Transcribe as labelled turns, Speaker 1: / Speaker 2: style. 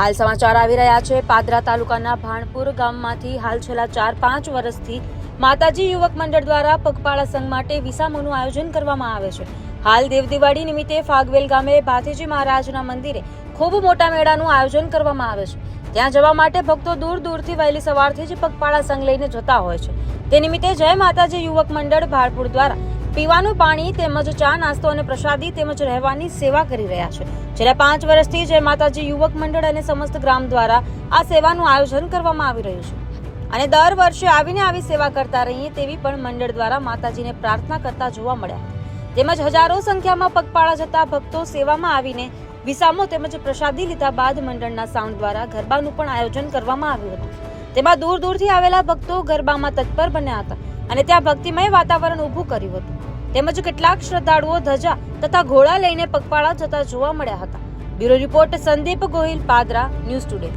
Speaker 1: હાલ સમાચાર આવી રહ્યા છે. પાદરા તાલુકાના ભાણપુર ગામમાંથી હાલ છેલ્લા ચાર, પાંચ વર્ષથી માતાજી યુવક મંડળ દ્વારા પગપાળા સંઘ માટે વિસામોનું આયોજન કરવામાં આવે છે. હાલ દેવદિવાળી નિમિત્તે ફાગવેલ ગામે ભાથીજી મહારાજના મંદિરે ખૂબ મોટા મેળાનું આયોજન કરવામાં આવે છે. ત્યાં જવા માટે ભક્તો દૂર દૂરથી વહેલી સવારથી જ પગપાળા સંઘ લઈને જતા હોય છે. તે નિમિત્તે જય માતાજી યુવક મંડળ ભાણપુર દ્વારા પીવાનું પાણી તેમજ ચા નાસ્તો અને પ્રસાદી તેમજ રહેવાની સેવા કરી રહ્યા છે. છેલ્લા પાંચ વર્ષથી જય માતાજી યુવક મંડળ અને સમસ્ત ગ્રામ દ્વારા આ સેવાનું આયોજન કરવામાં આવી રહ્યું છે. અને દર વર્ષે આવીને આવી સેવા કરતા રહીએ તેવી પણ મંડળ દ્વારા માતાજીને પ્રાર્થના કરતા જોવા મળ્યા. તેમજ હજારો સંખ્યામાં પગપાળા જતા ભક્તો સેવામાં આવીને વિસામો તેમજ પ્રસાદી લીધા બાદ મંડળના સાઉન્ડ દ્વારા ગરબાનું પણ આયોજન કરવામાં આવ્યું હતું. તેમાં દૂર દૂરથી આવેલા ભક્તો ગરબામાં તત્પર બન્યા હતા અને ત્યાં ભક્તિમય વાતાવરણ ઊભું કર્યું હતું. તેમજ કેટલાક શ્રદ્ધાળુઓ ધજા તથા ઘોડા લઈને પગપાળા જતા જોવા મળ્યા હતા. Bureau report Sandeep Gohil Padra, news today.